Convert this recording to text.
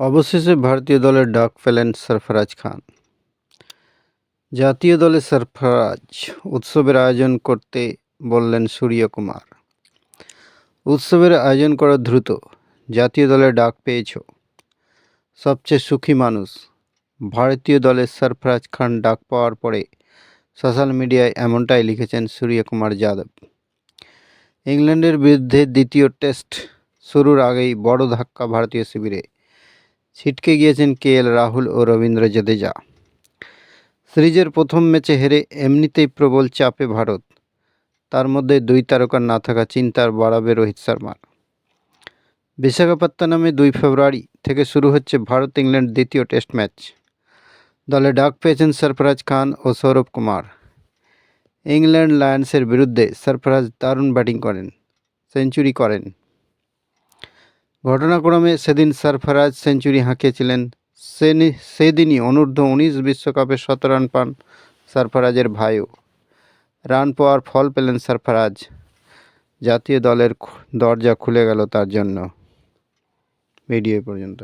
অবশেষে ভারতীয় দলের ডাক পেলেন সরফরাজ খান। জাতীয় দলে সরফরাজ উৎসবের আয়োজন করতে বললেন সূর্যকুমার উৎসবের আয়োজন করা দ্রুত, জাতীয় দলের ডাক পেয়েছ। সবচেয়ে সুখী মানুষ, ভারতীয় দলের সরফরাজ খান ডাক পাওয়ার পরে সোশ্যাল মিডিয়ায় এমনটাই লিখেছেন সূর্যকুমার যাদব। ইংল্যান্ডের বিরুদ্ধে দ্বিতীয় টেস্ট শুরুর আগেই বড় ধাক্কা ভারতীয় শিবিরে। ছিটকে গিয়েছেন কে এল রাহুল ও রবীন্দ্র জাদেজা। সিরিজের প্রথম ম্যাচে হেরে এমনিতেই প্রবল চাপে ভারত। তার মধ্যে দুই তারকার না থাকা চিন্তার বাড়াবে রোহিত শর্মার। বিশাখাপত্তনমে দুই ফেব্রুয়ারি থেকে শুরু হচ্ছে ভারত ইংল্যান্ড দ্বিতীয় টেস্ট ম্যাচ। দলে ডাক পেয়েছেন সরফরাজ খান ও সৌরভ কুমার। ইংল্যান্ড লায়ন্সের বিরুদ্ধে সরফরাজ দারুণ ব্যাটিং করেন, সেঞ্চুরি করেন। ঘটনাক্রমে সেদিন সরফরাজ সেঞ্চুরি হাঁকিয়েছিলেন। সেদিনই অনূর্ধ্ব উনিশ বিশ্বকাপে শত রান পান সরফরাজের ভাইও। রান পাওয়ার ফল পেলেন সরফরাজ। জাতীয় দলের দরজা খুলে গেল তার জন্য। ভিডিও পর্যন্ত